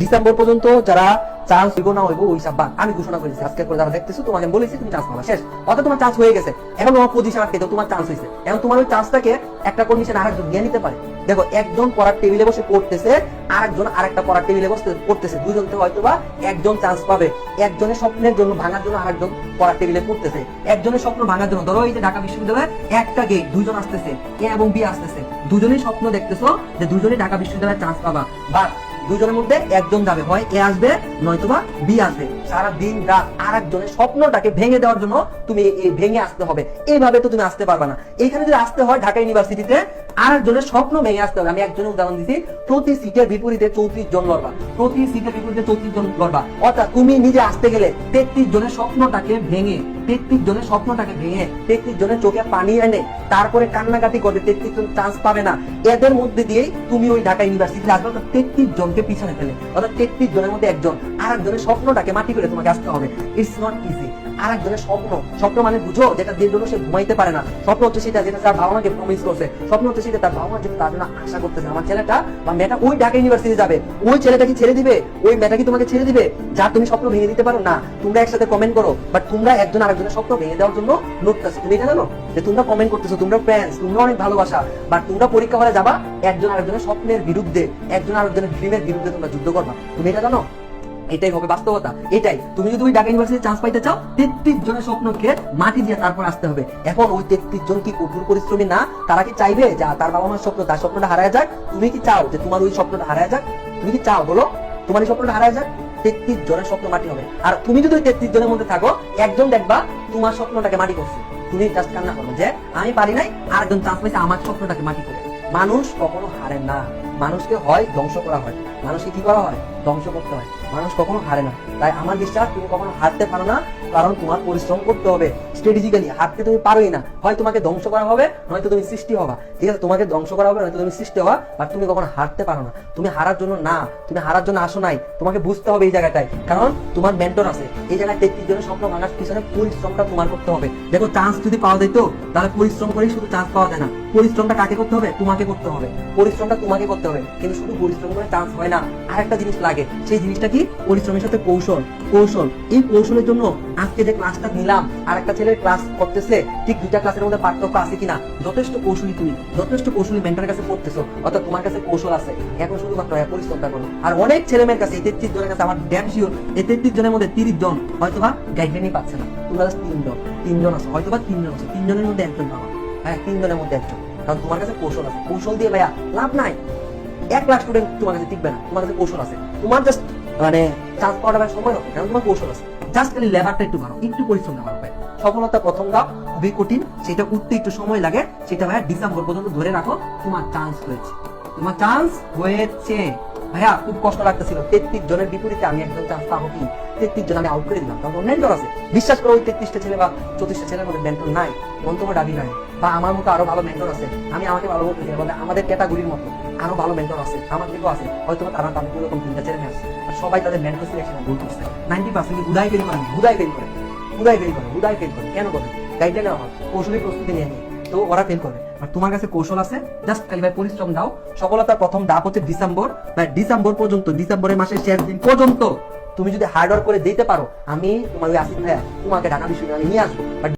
December পর্যন্ত যারা chance হইব না হইব, ওই সব আমি ঘোষণা করেছি আজকে করে যারা দেখতেছো তোমাকে বলেছি, তুমি চান্স পাবা। শেষ। অর্থাৎ তোমার চান্স হয়ে গেছে। এখন তোমার পজিশন আটকে তোমার চান্স হয়েছে এখন তোমার ওই চান্সটাকে একটা কন্ডিশন আরেকজন নিয়ে নিতে পারে। দেখো, একজন পড়ার টেবিলে বসে পড়তেছে, আরেকজন আরেকটা পড়ার টেবিলে বসে পড়তেছে। দুইজন থেকে হয়তো বা একজন চান্স পাবে। একজনের স্বপ্নের জন্য, ভাঙার জন্য আরেকজন পড়ার টেবিলে পড়তেছে। একজনের স্বপ্ন ভাঙার জন্য, ধরো এই যে ঢাকা বিশ্ববিদ্যালয়ে একটা গেট দুইজন আসতেছে, এ এবং বি আসতেছে। দুজনেই স্বপ্ন দেখতেছো যে দুজনেই ঢাকা বিশ্ববিদ্যালয়ে চান্স পাবা। বাট দুজনের মধ্যে একজন যাবে। হয় এ আসবে, নয়তোবা বি আসবে। সারা দিন রাত আর একজনের স্বপ্নটাকে ভেঙে দেওয়ার জন্য তুমি ভেঙে আসতে হবে। এইভাবে তো তুমি আসতে পারবে না। এখানে যদি আসতে হয় ঢাকা ইউনিভার্সিটিতে আর একজনের স্বপ্ন ভেঙে আসতে হবে। আমি একজনের উদাহরণ দিচ্ছি প্রতি সিটের বিপরীতে চৌত্রিশ জন লড়বা। প্রতি সিটের বিপরীতে চৌত্রিশ জন লড়বা। অর্থাৎ তুমি নিজে আসতে গেলে তেত্রিশ জনের স্বপ্নটাকে ভেঙে, তেত্রিশ জনের স্বপ্নটাকে ভেঙে, তেত্রিশ জনের চোখে পানি এনে, তারপরে কান্নাকাটি করবে, তেত্রিশ জন চান্স পাবে না। এদের মধ্যে দিয়েই তুমি ওই ঢাকা ইউনিভার্সিটি আসবে তেত্রিশ জনকে পিছনে ফেলে। অর্থাৎ তেত্রিশ জনের মধ্যে একজন। আর একজনের স্বপ্নটাকে মাটি করে তোমাকে আসতে হবে। ইটস নট ইজি আর একজনের স্বপ্ন স্বপ্ন মানে বুঝো, যেটা দিন জন্য সে ঘুমাইতে পারে না। স্বপ্ন হচ্ছে সেটা যেটা তার বাবা মাকে প্রমিস করছে। স্বপ্ন হচ্ছে সেটা তার বাবা মার তার জন্য আশা করতেছে। আমার ছেলেটা বা মেয়েটা ওই ঢাকা ইউনিভার্সিটি যাবে। ওই ছেলেটা কি ছেড়ে দিবে? ওই মেয়েটা কি তোমাকে ছেড়ে দিবে? যা তুমি স্বপ্ন ভেঙে দিতে পারো না। তোমরা একসাথে কমেন্ট করো। বাট তোমরা একজন আরেকজনের স্বপ্ন ভেঙে দেওয়ার জন্য লড়তেছো তুমি এটা জানো? যে তোমরা কমেন্ট করতেছো, তোমরা ফ্রেন্ডস তোমরা অনেক ভালোবাসা। বাট তোমরা পরীক্ষা হলে যাবা একজন আরেকজনের স্বপ্নের বিরুদ্ধে, একজন আরেকজনের ড্রিমের বিরুদ্ধে তোমরা যুদ্ধ করবা। তুমি এটা জানো? এটাই হবে বাস্তবতা, এটাই। তুমি যদি ওই ঢাকা ইউনিভার্সিটি চান্স পাইতে চাও, তেত্রিশ জনের স্বপ্নকে মাটি দিয়ে তারপর আসতে হবে। এখন ওই তেত্রিশ জন কি কঠোর পরিশ্রমী না? তারা কি চাইবে যে তার বাবা মার স্বপ্ন, তার স্বপ্নটা হারায় যাক তুমি কি চাও যে, তোমার ওই স্বপ্নটা হারায় যাক তুমি কি চাও, বলো? তোমার এই স্বপ্নটা হারায় যাক? তেত্রিশ জনের স্বপ্ন মাটি হবে। আর তুমি যদি ওই তেত্রিশ জনের মধ্যে থাকো, একজন দেখবা তোমার স্বপ্নটাকে মাটি করছে। তুমি জাস্ট কান্না করো যে, আমি পারি নাই আর একজন চান্স পাইছে আমার স্বপ্নটাকে মাটি করে। মানুষ কখনো হারে না। মানুষকে হয় ধ্বংস করা হয়। মানুষকে কি করা হয়? ধ্বংস করতে হয়। মানুষ কখনো হারে না। তাই আমার বিশ্বাস, তুমি কখনো হারতে পারো না, কারণ তোমার পরিশ্রম করতে হবে। স্ট্র্যাটেজিক্যালি হারতে তুমি পারোই না। হয় তোমাকে ধ্বংস করা হবে, নয়তো তুমি সৃষ্টি হবা। ঠিক আছে, তোমাকে ধ্বংস করা হবে, নয়তো তুমি সৃষ্টি হবা আর তুমি কখনো হারতে পারো না। তুমি হারার জন্য না, তুমি হারার জন্য আসো নাই। তোমাকে বুঝতে হবে এই জায়গাটায়। কারণ তোমার মেন্টর আছে। এই জায়গায় তেত্রিশ জনের স্বপ্ন ভাঙার পিছনে পরিশ্রমটা তোমার করতে হবে। দেখো চান্স যদি পাওয়া যেত তাহলে পরিশ্রম করেই শুধু চান্স পাওয়া যায় না। পরিশ্রমটা কাকে করতে হবে? তোমাকে করতে হবে। পরিশ্রমটা তোমাকে করতে হবে। কিন্তু শুধু পরিশ্রম করে চান্স হয় না আর একটা জিনিস লাগে। সেই জিনিসটা কি? পরিশ্রমের সাথে কৌশল। কৌশল। এই কৌশলের জন্য আজকে যে ক্লাসটা নিলাম আর একটা ছেলের ক্লাস করতেছে ঠিক দুইটা ক্লাসের মধ্যে পার্থক্য আছে কিনা? যথেষ্ট কৌশলী তুমি। যথেষ্ট কৌশলী মেন্টারের কাছে পড়তেছো। অর্থাৎ তোমার কাছে কৌশল আছে। এখন শুধুমাত্র হ্যাঁ, পরিশ্রমটা করো। আর অনেক ছেলে মেয়ের কাছে তেত্রিশ জনের কাছে আমার ড্যাম শিওর এই তেত্রিশ জনের মধ্যে তিরিশ জন হয়তো বা গাইডলাইনই পাচ্ছে না। তোমরা জাস্ট তিনজন। তিনজন আছে। হয়তো বা তিনজন আছে। তিনজনের মধ্যে একজন পাবা হ্যাঁ তিনজনের মধ্যে একজন। কারণ তোমার কাছে কৌশল আছে। কৌশল দিয়ে ভাইয়া লাভ নাই। এক লাখ স্টুডেন্ট তোমার কাছে টিকবে না, তোমার কাছে কৌশল আছে। তোমার জাস্ট মানে চান্স পাওয়াটা সময় হবে, কারণ তোমার কৌশল আছে। জাস্ট খালি লেবারটা একটু বাড়ো একটু পরিশ্রম না ভাই। সফলতা প্রথম ধাপ খুবই কঠিন, সেটা উঠতে একটু সময় লাগে, সেটা ভাইয়া ডিসেম্বর পর্যন্ত ধরে রাখো, তোমার চান্স হয়েছে। তোমার চান্স হয়েছে। ভাইয়া, খুব কষ্ট লাগতেছিল। তেত্রিশ জনের বিপরীতে আমি একজন চান্স পাবো কি? তেত্রিশ জন আমি আউট করে দিলাম। কারণ মেন্টর আছে। বিশ্বাস করো, ওই তেত্রিশটা ছেলে বা চৌত্রিশটা ছেলের মধ্যে মেন্টর নাই মন্তব্য দাবি নাই। বা আমার মতো আরও ভালো মেন্টর আছে। আমি আমাকে ভালো বলতে চাই আমাদের ক্যাটাগরির মতো। আরও ভালো মেন্টর আছে, আমার থেকেও আছে। হয়তো তারা তাদের এরকম ছেলে মেয়ে আছে আর সবাই তাদের মেন্টর সিলেকশনে ভুল করছে। নাইনটি পার্সেন্ট উদায় ফেল করে উদায় ফেল করে। উদায় ফেল করে উদায় ফেল করে। কেন করে? গাইডলাইন নেওয়া হয়। কৌশলী প্রস্তুতি নিয়ে নিয়ে। তো ওরা ফেল করবে আর তোমার কাছে কৌশল আছে? জাস্ট খালি ভাই পরিশ্রম দাও। সফলতার প্রথম ধাপ হচ্ছে ডিসেম্বর। ভাই, ডিসেম্বর পর্যন্ত, ডিসেম্বরের মাসের শেষ দিন পর্যন্ত। তুমি যদি হার্ড ওয়ার্ক করে দিতে পারো, আমি তোমার ওই আসিফ ভাইয়া, তোমাকে ঢাকা বিশ্ববিদ্যালয়ে নিয়ে আসব। বাট